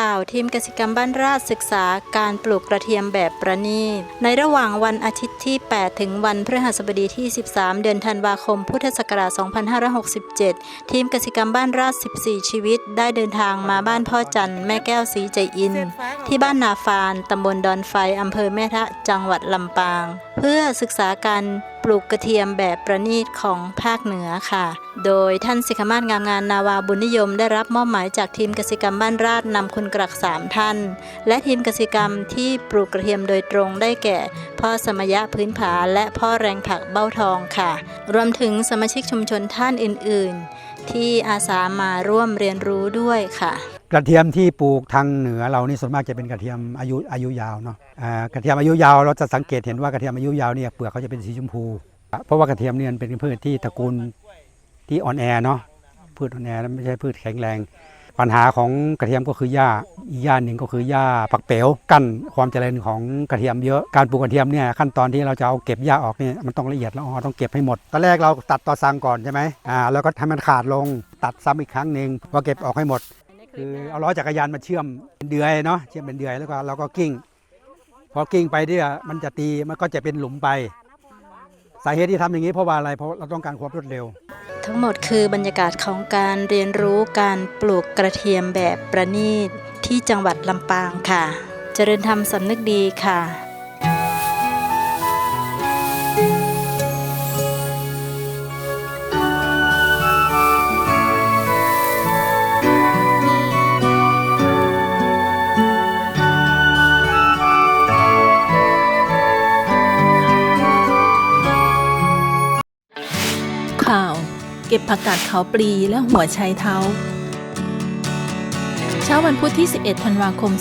ข่าวทีมกสิกรรมบ้านราชศึกษาการปลูกกระเทียมแบบประณีต ในระหว่างวันอาทิตย์ที่ 8 ถึงวันพฤหัสบดีที่ 13 เดือนธันวาคม พุทธศักราช 2567 ทีมกสิกรรมบ้านราช 14 ชีวิต ได้เดินทางมาบ้านพ่อจันทร์แม่แก้วสีใจอิน ที่บ้านนาฟาน ตำบลดอนไฟ อำเภอแม่ทะ จังหวัดลำปาง เพื่อศึกษาการ ปลูกกระเทียมแบบประณีตของภาคเหนือค่ะ โดยท่านสิกขมาศงามงานนาวาบุญนิยม ได้รับมอบหมายจากทีมกสิกรรมบ้านราชนำคุณกรักสามท่าน และทีมกสิกรรมที่ปลูกกระเทียมโดยตรงได้แก่ พ่อสมยะพื้นผาและพ่อแรงผักเบ้าทองค่ะ รวมถึงสมาชิกชุมชนท่านอื่น ๆ ที่อาสามาร่วมเรียนรู้ด้วยค่ะ กระเทียมที่ปลูกทางเหนือเรานี่ส่วนมากจะเป็นกระเทียมอายุอายุยาวเนาะอ่ากระเทียมอายุยาวเราจะสังเกตเห็นว่ากระเทียมอายุยาวเนี่ยเปลือกเขาจะเป็นสีชมพู เพราะว่ากระเทียมเนี่ยเป็นพืชที่ตระกูลที่อ่อนแอเนาะพืชอ่อนแอแล้วไม่ใช่พืชแข็งแรง ปัญหาของกระเทียมก็คือหญ้าอีกหญ้าหนึ่งก็คือหญ้าผักเป๋วกั้นความเจริญของกระเทียมเยอะการปลูกกระเทียมเนี่ยขั้นตอนที่เราจะเอาเก็บหญ้าออกเนี่ยมันต้องละเอียดละออต้องเก็บให้หมดตอนแรกเราตัดต่อสั่งก่อนใช่ไหมอ่าแล้วก็ทำมันขาดลงตัดซ้ำอีกครั้งหนึ่งพอเก็บออกให้หมด คือเอาล้อจักรยานมาเชื่อมเป็นเดือยเนาะเชื่อมเป็นเดือยแล้วก็เราก็กิ้ง พอกิ้งไปเนี่ยมันจะตีมันก็จะเป็นหลุมไป สาเหตุที่ทำอย่างนี้เพราะว่าอะไรเพราะเราต้องการความรวดเร็ว ทั้งหมดคือบรรยากาศของการเรียนรู้การปลูกกระเทียมแบบประณีตที่จังหวัดลำปางค่ะ เจริญธรรมสำนึกดีค่ะ ผักกาดขาวปลีและหัวไชเท้า เช้าวันพุธที่ 11 ธันวาคม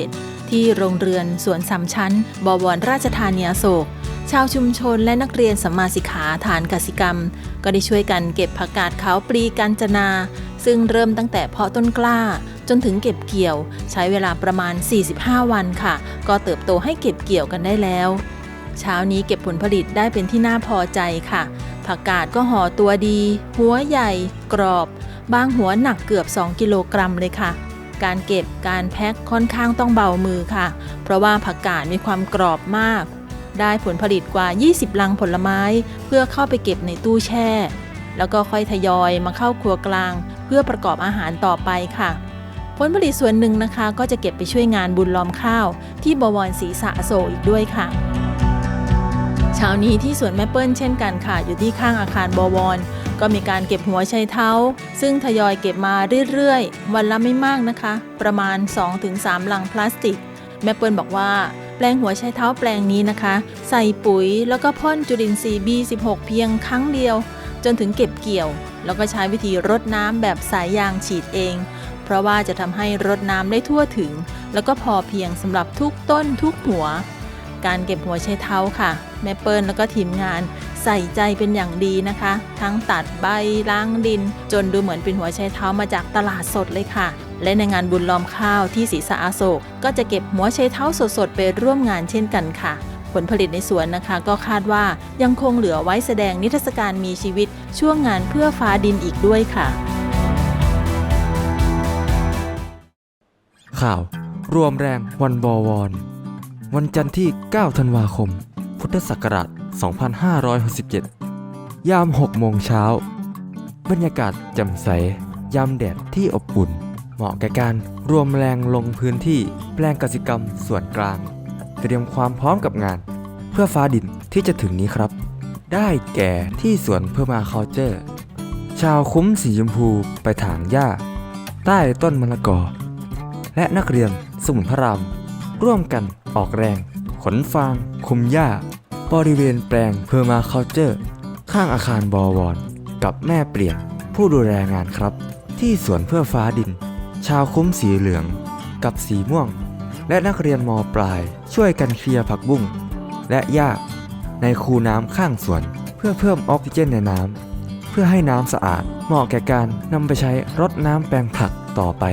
2567 ที่โรงเรือนสวนสามชั้น บวรราชธานีอโศก ชาวชุมชนและนักเรียนสัมมาสิกขาฐานกสิกรรม ก็ได้ช่วยกันเก็บผักกาดขาวปลีกาญจนา ซึ่งเริ่มตั้งแต่เพาะต้นกล้าจนถึงเก็บเกี่ยว ใช้เวลาประมาณ 45 วันค่ะ ก็เติบโตให้เก็บเกี่ยวกันได้แล้ว เช้านี้เก็บผลผลิตได้เป็นที่น่าพอใจค่ะ ผักกาดก็ห่อตัวดี หัวใหญ่ กรอบ บางหัวหนักเกือบ 2 กิโลกรัมเลยค่ะ การเก็บการแพ็คค่อนข้างต้องเบามือค่ะ เพราะว่าผักกาดมีความกรอบมาก ได้ผลผลิตกว่า 20 ลังผลไม้ เพื่อเข้าไปเก็บในตู้แช่ แล้วก็ค่อยทยอยมาเข้าครัวกลาง เพื่อประกอบอาหารต่อไปค่ะผลผลิตส่วนหนึ่งนะคะ ก็จะเก็บไปช่วยงานบุญล้อมข้าว ที่บวรศรีสะโศกอีกด้วยค่ะ ช้านี้ที่สวนแม่เปิ้ลเช่นกันค่ะ อยู่ที่ข้างอาคารบวร ก็มีการเก็บหัวไชเท้า ซึ่งทยอยเก็บมาเรื่อยๆ วันละไม่มากนะคะ ประมาณ 2-3 ลังพลาสติก แม่เปิ้ลบอกว่า แปลงหัวไชเท้าแปลงนี้นะคะ ใส่ปุ๋ยแล้วก็พ่นจุลินทรีย์ B16 เพียงครั้งเดียว จนถึงเก็บเกี่ยว แล้วก็ใช้วิธีรดน้ำแบบสายยางฉีดเอง เพราะว่าจะทำให้รดน้ำได้ทั่วถึง แล้วก็พอเพียงสำหรับทุกต้นทุกหัว การเก็บหัวไชเท้าค่ะ แม่เปิ้ลแล้วก็ทีมงานใส่ใจเป็นอย่างดีนะคะ ทั้งตัดใบล้างดิน จนดูเหมือนเป็นหัวไชเท้ามาจากตลาดสดเลยค่ะ และในงานบุญล้อมข้าวที่ศรีสะอาโศก ก็จะเก็บหัวไชเท้าสดๆไปร่วมงานเช่นกันค่ะ ผลผลิตในสวนนะคะ ก็คาดว่ายังคงเหลือไว้แสดงนิทรรศการมีชีวิต ช่วงงานเพื่อฟ้าดินอีกด้วยค่ะ ข่าว รวมแรงวันบวร วันจันทร์ที่ 9 ธันวาคม พุทธศักราช 2567 ยาม 6 โมงเช้า บรรยากาศแจ่มใส ยามแดดที่อบอุ่น เหมาะแก่การรวมแรงลงพื้นที่แปลงกสิกรรมส่วนกลาง เตรียมความพร้อมกับงาน เพื่อฟ้าดินที่จะถึงนี้ครับ ได้แก่ที่สวนเพื่อมาคาเจอร์ ชาวคุ้มสีชมพูไปถางหญ้า ใต้ต้นมะละกอ และนักเรียนสมุนพระราม ร่วมกันออกแรง ขนฟาง คุมหญ้า บริเวณแปลงเพอร์มาเคาเจอร์ ข้างอาคารบอวอนกับแม่เปลี่ยนผู้ดูแลงานครับ ที่สวนเพื่อฟ้าดิน ชาวคุ้มสีเหลือง กับสีม่วง และนักเรียนมปลายช่วยกันเคลียร์ผักบุ้งและหญ้าในคูน้ำข้างสวน เพื่อเพิ่มออกซิเจนในน้ำเพื่อให้น้ำสะอาดเหมาะแก่การนำไปใช้รดน้ำแปลงผักต่อไป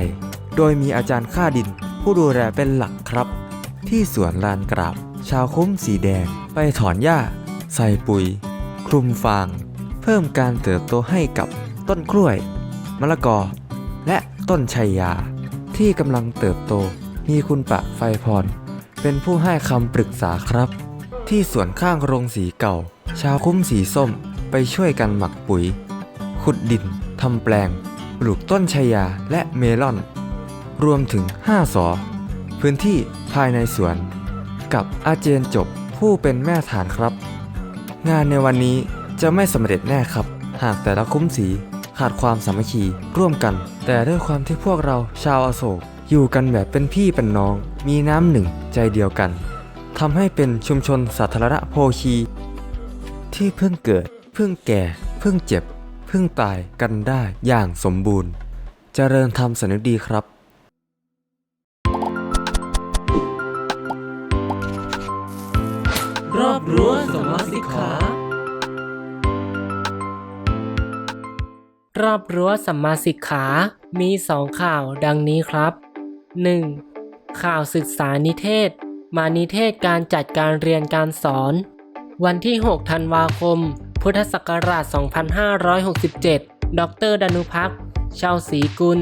โดยมีอาจารย์ค่าดินผู้ดูแลเป็นหลักครับ ที่สวนลานกราบ ชาวคุ้มสีแดง ไปถอนหญ้า ใส่ปุ๋ย คลุมฟาง เพิ่มการเติบโตให้กับต้นกล้วย มะละกอ และต้นชัยยา ที่กำลังเติบโตมีคุณปะไฟพร เป็นผู้ให้คำปรึกษาครับ ที่สวนข้างโรงสีเก่า ชาวคุ้มสีส้มไปช่วยกันหมักปุ๋ย ขุดดินทำแปลง ปลูกต้นชายาและเมลอน รวมถึง 5สอ พื้นที่ภายในสวน กับอาเจนจบผู้เป็นแม่ฐานครับ งานในวันนี้จะไม่สำเร็จแน่ครับ หากแต่ละคุ้มสีขาดความสามัคคีร่วมกัน แต่ด้วยความที่พวกเราชาวอโศกอยู่กันแบบเป็นพี่เป็นน้อง มีน้ำหนึ่งใจเดียวกันทำให้เป็นชุมชนสาธารณโภคี ที่เพิ่งเกิด เพิ่งแก่ เพิ่งเจ็บ เพิ่งตายกันได้อย่างสมบูรณ์เจริญธรรมสนุดีครับ รอบรั้วสมสิกขาครอบรั้วสัมมาสิกขา มีสองข่าวดังนี้ครับ 1. ข่าวศึกษานิเทศ มานิเทศการจัดการเรียนการสอน วันที่ 6 ธันวาคม พุทธศักราช 2567 ดร ดนุพักษ์ชาวศรีกุล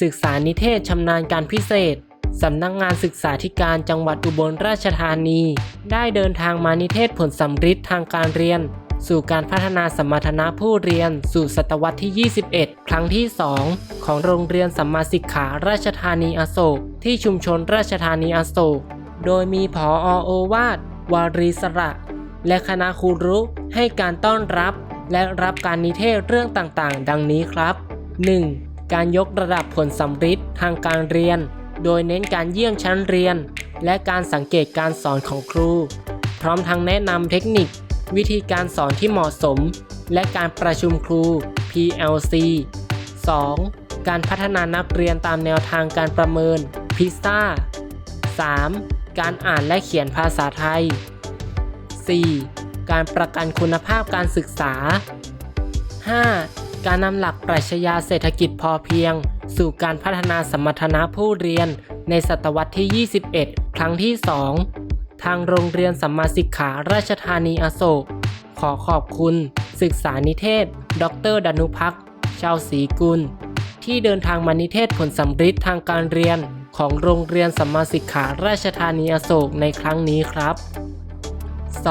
ศึกษานิเทศชำนาญการพิเศษ สำนักงานศึกษาธิการจังหวัดอุบลราชธานี ได้เดินทางมานิเทศผลสำฤทธิ์ทางการเรียน สู่การพัฒนาสมรรถนะผู้เรียน สู่ศตวรรษที่ 21 ครั้งที่ 2 ของโรงเรียนสัมมาสิกขาราชธานีอโศก ที่ชุมชนราชธานีอโศก โดยมีผอโอวาทวารีสระ และคณะครูรุให้การต้อนรับ และรับการนิเทศเรื่องต่างๆ ดังนี้ครับ 1. การยกระดับผลสำฤทธิ์ทางการเรียน โดยเน้นการเยี่ยมชั้นเรียน และการสังเกตการสอนของครู พร้อมทั้งแนะนำเทคนิค วิธีการสอนที่เหมาะสม และการประชุมครู PLC 2. การพัฒนานักเรียนตามแนวทางการประเมิน PISA 3. การอ่านและเขียนภาษาไทย 4. การประกันคุณภาพการศึกษา 5. การนำหลักปรัชญาเศรษฐกิจพอเพียง สู่การพัฒนาสมรรถนะผู้เรียนในศตวรรษที่ 21 ครั้งที่ 2 ทางโรงเรียนสัมมาสิกขาราชธานีอโศก ขอขอบคุณ ศึกษานิเทศ ดรดนุพักชาวศรีกุล ที่เดินทางมานิเทศผลสำฤทธิ์ทางการเรียนของโรงเรียนสัมมาสิกขาราชธานีอโศกในครั้งนี้ครับ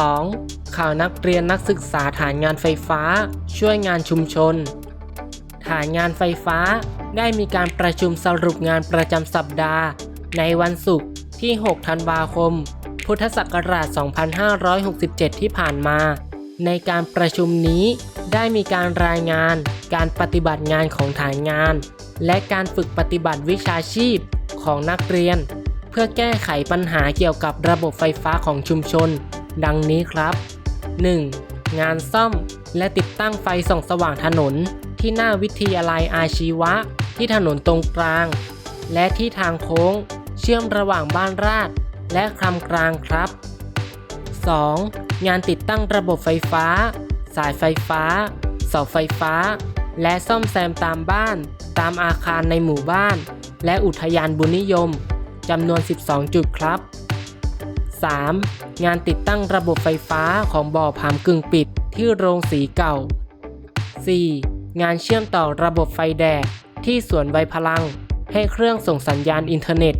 2. ข่าวนักเรียนนักศึกษาฐานงานไฟฟ้า ช่วยงานชุมชน ฐานงานไฟฟ้า ได้มีการประชุมสรุปงานประจำสัปดาห์ ในวันศุกร์ที่ 6 ธันวาคม พุทธศักราช 2567 ที่ผ่านมา ในการประชุมนี้ได้มีการรายงานการปฏิบัติงานของฐานงาน และการฝึกปฏิบัติวิชาชีพของนักเรียน เพื่อแก้ไขปัญหาเกี่ยวกับระบบไฟฟ้าของชุมชน ดังนี้ครับ 1. งานซ่อมและติดตั้งไฟส่องสว่างถนน ที่หน้าวิทยาลัยอาชีวะ ที่ถนนตรงกลาง และที่ทางโค้ง เชื่อมระหว่างบ้านราดและคลำกลางครับ 2. งานติดตั้งระบบไฟฟ้า สายไฟฟ้า เสาไฟฟ้า และซ่อมแซมตามบ้าน ตามอาคารในหมู่บ้าน และอุทยานบุญนิยมจำนวน 12 จุดครับ 3. งานติดตั้งระบบไฟฟ้าของบ่อผามกึ่งปิดที่โรงสีเก่า 4. งานเชื่อมต่อระบบไฟแดดที่สวนไวพลัง ให้เครื่องส่งสัญญาณอินเทอร์เน็ต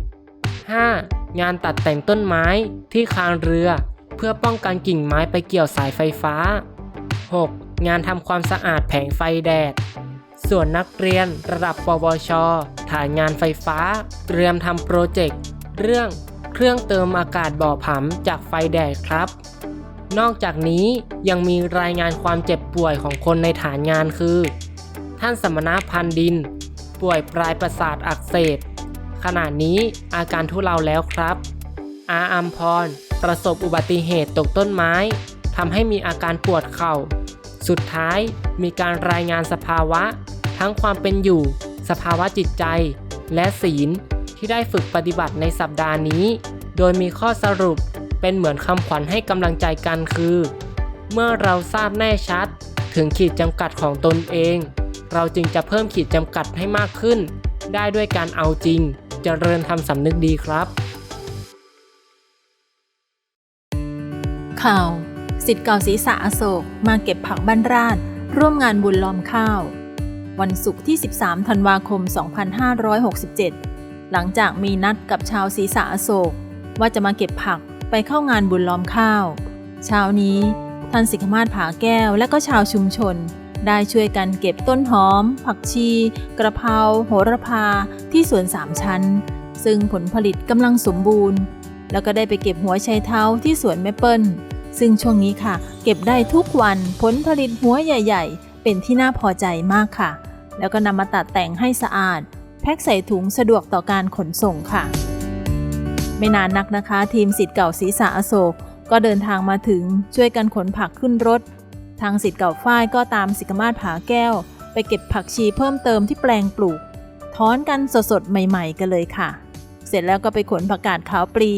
5. งานตัดแต่งต้นไม้ที่คานเรือ เพื่อป้องกันกิ่งไม้ไปเกี่ยวสายไฟฟ้า 6. งานทำความสะอาดแผงไฟแดด ส่วนนักเรียนระดับปวช ฐานงานไฟฟ้า เตรียมทำโปรเจกต์เรื่องเครื่องเติมอากาศบ่อผำจากไฟแดดครับ นอกจากนี้ยังมีรายงานความเจ็บป่วยของคนในฐานงานคือ ท่านสมณพันดิน ป่วยปลายประสาทอักเสบขณะนี้อาการทุเลาแล้วครับ อาอัมพร ประสบอุบัติเหตุตกต้นไม้ทำให้มีอาการปวดเข่า สุดท้ายมีการรายงานสภาวะ ทั้งความเป็นอยู่ สภาวะจิตใจ และศีลที่ได้ฝึกปฏิบัติในสัปดาห์นี้ โดยมีข้อสรุปเป็นเหมือนคำขวัญให้กำลังใจกันคือ เมื่อเราทราบแน่ชัดถึงขีดจำกัดของตนเอง เราจึงจะเพิ่มขีดจำกัดให้มากขึ้น ได้ด้วยการเอาจริงเจริญทำสำนึกดีครับ ข่าวสิทธิ์เก่าศรีษะอโศกมาเก็บผักบ้านราดร่วมงานบุญล้อมข้าว วันศุกร์ที่ 13 ธันวาคม 2567 หลังจากมีนัดกับชาวศรีสะอโศก ว่าจะมาเก็บผักไปเข้างานบุญล้อมข้าว เช้านี้ท่านสิกขมาศผาแก้วและก็ชาวชุมชน ได้ช่วยกันเก็บต้นหอม ผักชี กระเพราโหระพาที่สวนสามชั้น ซึ่งผลผลิตกำลังสมบูรณ์ แล้วก็ได้ไปเก็บหัวไชเท้าที่สวนแม่เปิ้ล ซึ่งช่วงนี้ค่ะ เก็บได้ทุกวันผลผลิตหัวใหญ่ ๆ เป็นที่น่าพอใจมากค่ะ แล้วก็นำมาตัดแต่งให้สะอาด แพ็คใส่ถุงสะดวกต่อการขนส่งค่ะ ไม่นานนักนะคะ ทีมสิทธิ์เก่าศรีสะอโศกก็เดินทางมาถึงช่วยกันขนผักขึ้นรถ ทางสิทธิ์เก่าฝ้ายก็ตามสิกมาศผาแก้ว ไปเก็บผักชีเพิ่มเติมที่แปลงปลูกถอนกันสดๆ ใหม่ๆ กันเลยค่ะ เสร็จแล้วก็ไปขนผักกาดขาวปลี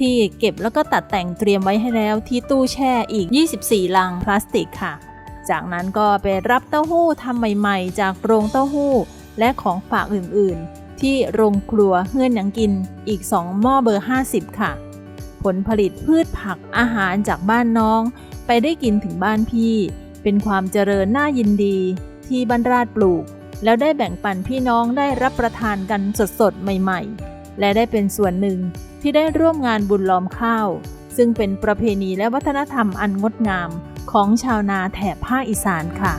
ที่เก็บแล้วก็ตัดแต่งเตรียมไว้ให้แล้วที่ตู้แช่อีก 24 ลังพลาสติกค่ะ จากนั้นก็ไปรับเต้าหู้ทำใหม่ๆ จากโรงเต้าหู้ และของฝากอื่นๆ ที่โรงครัวเฮือนหยังกินอีก 2 หม้อเบอร์ 50 ค่ะ ผลผลิตพืชผักอาหารจากบ้านน้อง ไปได้กินถึงบ้านพี่ เป็นความเจริญน่ายินดี ที่บรรราดปลูก แล้วได้แบ่งปันพี่น้องได้รับประทานกันสดๆใหม่ๆ และได้เป็นส่วนหนึ่งที่ได้ร่วมงานบุญล้อมข้าว ซึ่งเป็นประเพณีและวัฒนธรรมอันงดงามของชาวนาแถบภาคอีสานค่ะ